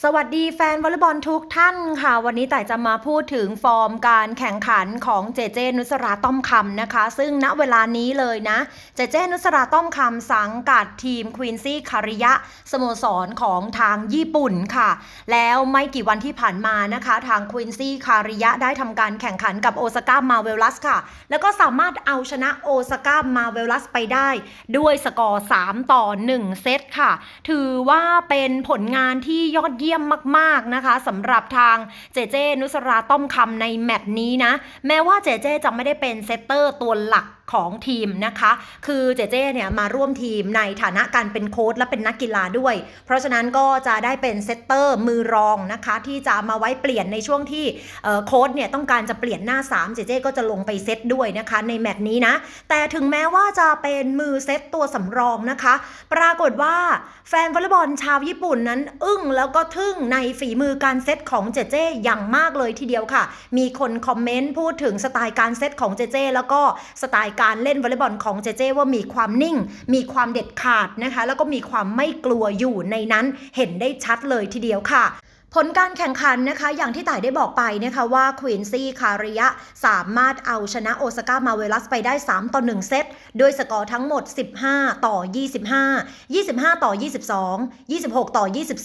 สวัสดีแฟนวอลเลย์บอลทุกท่านค่ะ วันนี้แต่จะมาพูดถึงฟอร์มการแข่งขันของเจเจนุสราต้อมคำนะคะ ซึ่งณเวลานี้เลยนะ เจเจนุสราต้อมคำสังกัดทีมควีนซี่คาริยะสโมสรของทางญี่ปุ่นค่ะ แล้วไม่กี่วันที่ผ่านมานะคะ ทางควีนซี่คาริยะได้ทำการแข่งขันกับโอซาก้ามาเวลัสค่ะ แล้วก็สามารถเอาชนะโอซาก้ามาเวลัสไปได้ ด้วยสกอร์ 3 ต่อ 1 เซตค่ะ ถือว่าเป็นผลงานที่ยอดเยี่ยมมากๆนะคะสำหรับทางเจเจนุสราต้อมคำในแมตช์นี้นะ แม้ว่าเจเจจะไม่ได้เป็นเซตเตอร์ตัวหลักของทีมนะคะ คือเจเจเนี่ยมาร่วมทีมในฐานะการเป็นโค้ชและเป็นนักกีฬาด้วย เพราะฉะนั้นก็จะได้เป็นเซตเตอร์มือรองนะคะ ที่จะมาไว้เปลี่ยนในช่วงที่โค้ชเนี่ยต้องการจะเปลี่ยนหน้า 3 เจเจก็จะลงไปเซตด้วยนะคะ ในแมตช์นี้นะ แต่ถึงแม้ว่าจะเป็นมือเซตตัวสำรองนะคะ ปรากฏว่าแฟนวอลเลย์บอลชาวญี่ปุ่นนั้น อึ้งแล้วก็ทึ่งในฝีมือการเซตของเจเจอย่างมากเลยทีเดียวค่ะ มีคนคอมเมนต์พูดถึงสไตล์การเซตของเจเจแล้วก็สไตล์การเล่นวอลเลย์บอลของเจเจว่ามีความนิ่ง มีความเด็ดขาดนะคะ แล้วก็มีความไม่กลัวอยู่ในนั้นเห็นได้ชัดเลยทีเดียวค่ะ ผลการแข่งขันนะคะอย่างที่ต่ายได้บอกไปนะคะว่าควีนซี่คาริยะสามารถเอาชนะโอซาก้ามาเวลัสไปได้ 3 ต่อ 1 เซตโดยสกอร์ทั้งหมด 15 ต่อ 25 25 ต่อ 22 26 ต่อ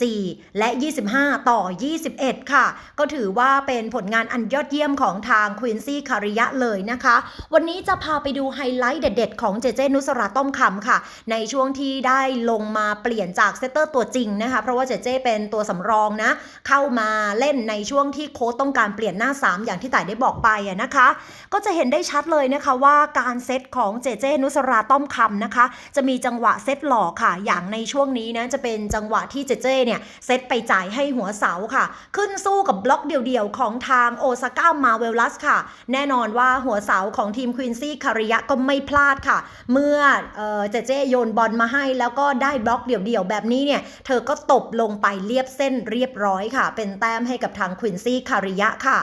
24 และ 25 ต่อ 21 ค่ะ ก็ถือว่าเป็นผลงานอันยอดเยี่ยมของทางควีนซี่คาริยะเลยนะคะ วันนี้จะพาไปดูไฮไลท์เด็ดๆ ของเจเจนุสราต้อมคำค่ะ ในช่วงที่ได้ลงมาเปลี่ยนจากเซตเตอร์ตัวจริงนะคะเพราะว่าเจเจเป็นตัวสำรองนะเข้ามาเล่นในช่วงที่โค้ชต้องการเปลี่ยนหน้า 3 อย่างที่ต่ายได้บอกไปนะคะ ก็จะเห็นได้ชัดเลยนะคะว่าการเซตของเจเจนุสราต้อมคำนะคะ จะมีจังหวะเซตหลอกค่ะ อย่างในช่วงนี้นะจะเป็นจังหวะที่เจเจเนี่ยเซตไปจ่ายให้หัวเสาค่ะ ขึ้นสู้กับบล็อกเดี่ยวๆ ของทางโอซาก้ามาเวลลัสค่ะ แน่นอนว่าหัวเสาของทีมควีนซี่คาริยะก็ไม่พลาดค่ะ เมื่อเอ่อเจเจโยนบอลมาให้แล้วก็ได้บล็อกเดี่ยวๆ แบบนี้เนี่ยเธอก็ตบลงไปเรียบเส้นเรียบร้อยค่ะ เป็นแต้มให้กับทางควินซี่คาริยะค่ะ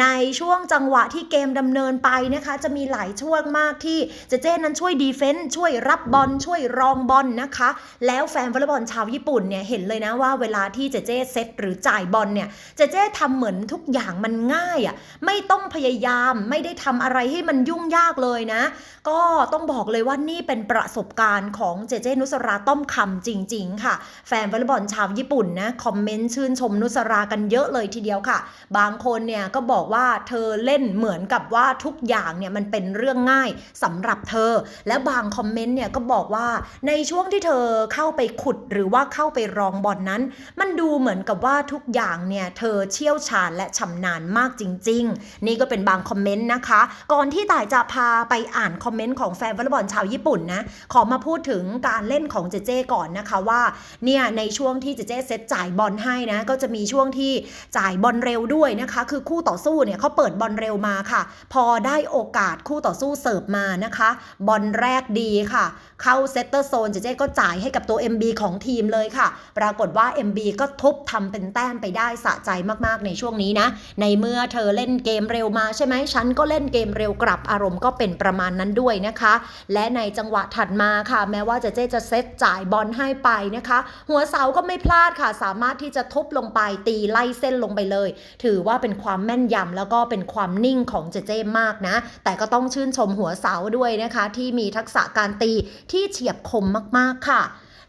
ในช่วงจังหวะที่เกมดำเนินไปนะคะ จะมีหลายช่วงมากที่เจเจนั้นช่วยดีเฟนต์ช่วยรับบอลช่วยรองบอลนะคะ แล้วแฟนวอลเลย์บอลชาวญี่ปุ่นเนี่ยเห็นเลยนะว่าเวลาที่เจเจเซตหรือจ่ายบอลเนี่ยเจเจทำเหมือนทุกอย่างมันง่ายอะ่ะไม่ต้องพยายามไม่ได้ทำอะไรให้มันยุ่งยากเลยนะ ก็ต้องบอกเลยว่านี่เป็นประสบการณ์ของเจเจนุสราต้อมคำจริง ๆ ค่ะ แฟนวอลเลย์บอลชาวญี่ปุ่นนะคอมเมนต์ชื่นชมนุสรากันเยอะเลยทีเดียวค่ะ บางคนเนี่ยก็บอกว่าเธอเล่นเหมือนกับว่าทุกอย่างเนี่ยมันเป็นเรื่องง่ายสำหรับเธอ และบางคอมเมนต์เนี่ยก็บอกว่าในช่วงที่เธอเข้าไปขุดหรือว่าเข้าไปรองบอลนั้น มันดูเหมือนกับว่าทุกอย่างเนี่ยเธอเชี่ยวชาญและชำนาญมากจริง ๆ นี่ก็เป็นบางคอมเมนต์นะคะ ก่อนที่ต่ายจะพาไปอ่านคอมเมนต์ของแฟนวอลเลย์บอลชาวญี่ปุ่นนะขอมาพูดถึงการเล่นของเจเจก่อนนะคะว่าเนี่ยในช่วงที่เจเจเซตจ่ายบอลให้นะก็จะมีช่วงที่จ่ายบอลเร็วด้วยนะคะ คือคู่ต่อสู้เนี่ยเขาเปิดบอลเร็วมาค่ะ พอได้โอกาสคู่ต่อสู้เสิร์ฟมานะคะ บอลแรกดีค่ะ เข้าเซตเตอร์โซนเจเจก็จ่ายให้กับตัว MB ของทีมเลยค่ะ ปรากฏว่า MB ก็ทุบทำเป็นแต้มไปได้สะใจมากๆในช่วงนี้นะ ในเมื่อเธอเล่นเกมเร็วมาใช่ไหมฉันก็เล่นเกมเร็วกลับอารมณ์ก็เป็นประมาณนั้นด้วยนะคะ และในจังหวะถัดมาค่ะ แม้ว่าเจเจจะเซตจ่ายบอลให้ไปนะคะ หัวเสาก็ไม่พลาดค่ะ สามารถที่จะทุบลงไปตีไล่เส้นลงไปเลย ถือว่าเป็นความแม่นยำแล้วก็เป็นความนิ่งของเจเจมากนะ แต่ก็ต้องชื่นชมหัวเสาด้วยนะคะ ที่มีทักษะการตีที่เฉียบคมมากๆค่ะ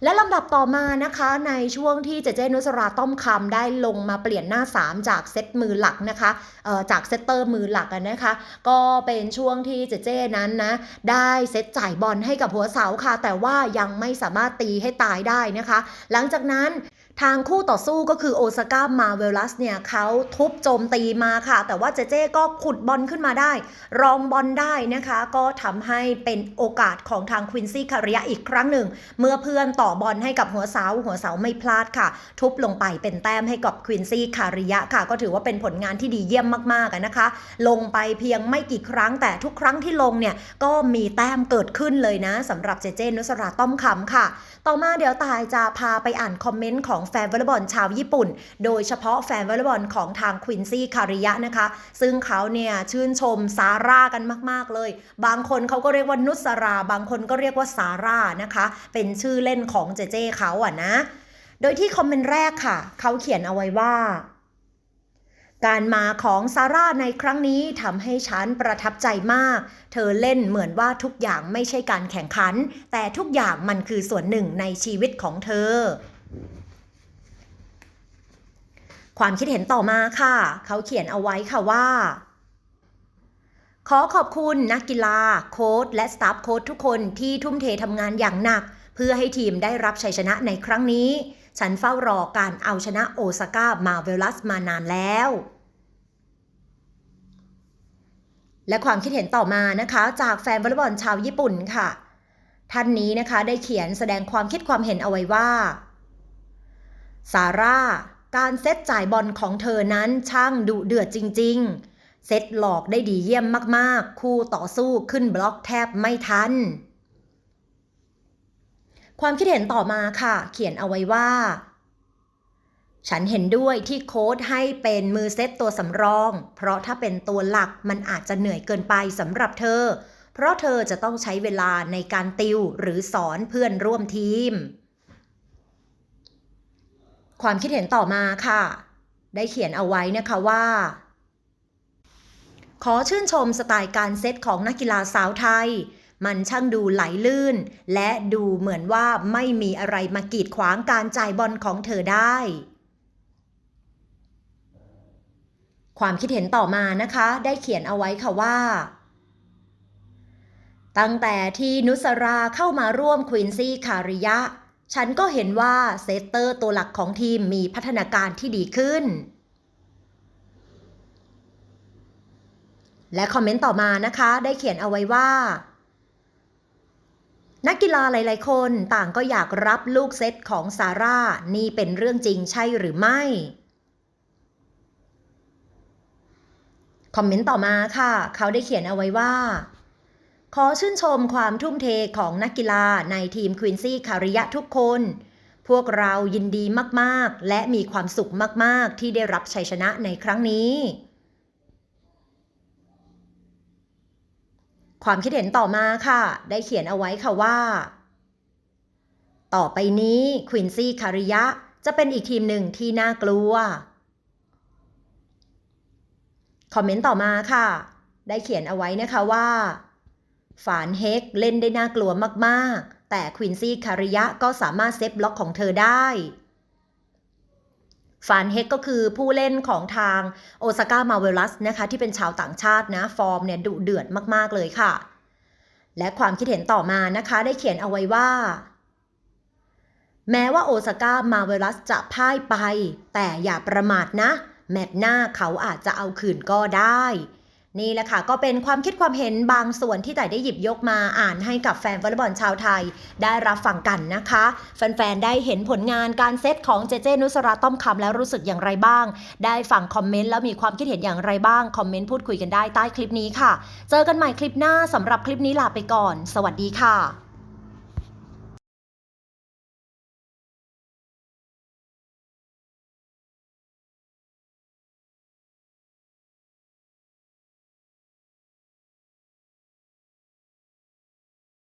และลำดับต่อมานะคะในช่วงที่เจเจนุสราต้อมคำได้ลงมาเปลี่ยนหน้า 3 จากเซตมือหลักนะคะจากเซตเตอร์มือหลักนะคะ ก็เป็นช่วงที่เจเจนั้นนะได้เซตจ่ายบอลให้กับหัวเสาค่ะ แต่ว่ายังไม่สามารถตีให้ตายได้นะคะ หลังจากนั้น ทางคู่ต่อสู้ก็คือโอซาก้ามาเวลัสเนี่ยเขาทุบโจมตีมาค่ะ แต่ว่าเจเจก็ขุดบอลขึ้นมาได้ รองบอลได้นะคะ ก็ทำให้เป็นโอกาสของทางควินซี่คาริยะอีกครั้งหนึ่ง เมื่อเพื่อนต่อบอลให้กับหัวเสา หัวเสาไม่พลาดค่ะ ทุบลงไปเป็นแต้มให้กับควินซี่คาริยะค่ะ ก็ถือว่าเป็นผลงานที่ดีเยี่ยมมากๆนะคะ ลงไปเพียงไม่กี่ครั้งแต่ทุกครั้งที่ลงเนี่ยก็มีแต้มเกิดขึ้นเลยนะสำหรับเจเจนุสราต้อมคำค่ะ ต่อมาเดี๋ยวตายจะพาไปอ่านคอมเมนต์ของแฟนวอลเลย์บอลชาวญี่ปุ่น โดยเฉพาะแฟนวอลเลย์บอลของทางควินซี่คาริยะนะคะ ซึ่งเขาเนี่ยชื่นชมซาร่ากันมาก ๆ เลย บางคนเขาก็เรียกว่านุสรา บางคนก็เรียกว่าซาร่านะคะ เป็นชื่อเล่นของเจเจเขาอะนะ โดยที่คอมเมนต์แรกค่ะ เขาเขียนเอาไว้ว่าการมาของซาร่าในครั้งนี้ทำให้ฉันประทับใจมาก เธอเล่นเหมือนว่าทุกอย่างไม่ใช่การแข่งขัน แต่ทุกอย่างมันคือส่วนหนึ่งในชีวิตของเธอ ความคิดเห็นต่อมาค่ะ เขาเขียนเอาไว้ค่ะว่า ขอขอบคุณนักกีฬา โค้ชและสตาฟโค้ชทุกคนที่ทุ่มเททำงานอย่างหนัก เพื่อให้ทีมได้รับชัยชนะในครั้งนี้ ฉันเฝ้ารอการเอาชนะโอซาก้ามาเวลัสมานานแล้วและความคิดเห็นต่อมานะคะ จากแฟนวอลเลย์บอลชาวญี่ปุ่นค่ะ ท่านนี้นะคะได้เขียนแสดงความคิดความเห็นเอาไว้ว่า ซาร่า การเซตจ่ายบอลของเธอนั้นช่างดุเดือดจริง ๆ เซตหลอกได้ดีเยี่ยมมากๆ คู่ต่อสู้ขึ้นบล็อกแทบไม่ทัน ความคิดเห็นต่อมาค่ะ เขียนเอาไว้ว่า ฉันเห็นด้วยที่โค้ดให้เป็นมือเซตตัวสำรอง เพราะถ้าเป็นตัวหลักมันอาจจะเหนื่อยเกินไปสำหรับเธอ เพราะเธอจะต้องใช้เวลาในการติวหรือสอนเพื่อนร่วมทีม ความคิดเห็นต่อมาค่ะ ได้เขียนเอาไว้นะคะว่า ขอชื่นชมสไตล์การเซตของนักกีฬาสาวไทย มันช่างดูไหลลื่น และดูเหมือนว่าไม่มีอะไรมากีดขวางการจ่ายบอลของเธอได้ ความคิดเห็นต่อมานะคะ ได้เขียนเอาไว้ค่ะว่าตั้งแต่ที่นุสราเข้ามาร่วมควินซี่คาริยะ ฉันก็เห็นว่าเซตเตอร์ตัวหลักของทีมมีพัฒนาการที่ดีขึ้น และคอมเมนต์ต่อมานะคะ ได้เขียนเอาไว้ว่า นักกีฬาหลาย ๆ คนต่างก็อยากรับลูกเซตของซาร่า นี่เป็นเรื่องจริงใช่หรือไม่ คอมเมนต์ต่อมาค่ะ เขาได้เขียนเอาไว้ว่า ขอชื่นชมความทุ่มเทของนักกีฬาในทีมควินซี่คาริยะทุกคน พวกเรายินดีมากๆ และมีความสุขมากๆ ที่ได้รับชัยชนะในครั้งนี้ ความคิดเห็นต่อมาค่ะ ได้เขียนเอาไว้ค่ะว่า ต่อไปนี้ควินซี่คาริยะจะเป็นอีกทีมหนึ่งที่น่ากลัว คอมเมนต์ต่อมาค่ะ ได้เขียนเอาไว้นะคะว่า ฝานเฮกเล่นได้น่ากลัวมากๆ แต่ควินซี่คาริยะก็สามารถเซฟบล็อกของเธอได้ฟานเฮกก็คือผู้เล่นของทางโอซาก้ามาเวลัสนะคะที่เป็นชาวต่างชาตินะ ฟอร์มเนี่ยดุเดือดมากๆเลยค่ะ และความคิดเห็นต่อมานะคะได้เขียนเอาไว้ว่า แม้ว่าโอซาก้ามาเวลัสจะพ่ายไป แต่อย่าประมาทนะ แมตช์หน้าเขาอาจจะเอาคืนก็ได้ นี่แหละค่ะ ก็เป็นความคิดความเห็นบางส่วนที่แต่ได้หยิบยกมาอ่านให้กับแฟนวอลเลย์บอลชาวไทย ได้รับฟังกันนะคะ แฟน ๆ ได้เห็นผลงานการเซตของเจเจนุสราต้อมคำแล้วรู้สึกอย่างไรบ้าง ได้ฟังคอมเมนต์แล้วมีความคิดเห็นอย่างไรบ้าง คอมเมนต์พูดคุยกันได้ใต้คลิปนี้ค่ะ เจอกันใหม่คลิปหน้าสำหรับคลิปนี้ลาไปก่อน สวัสดีค่ะ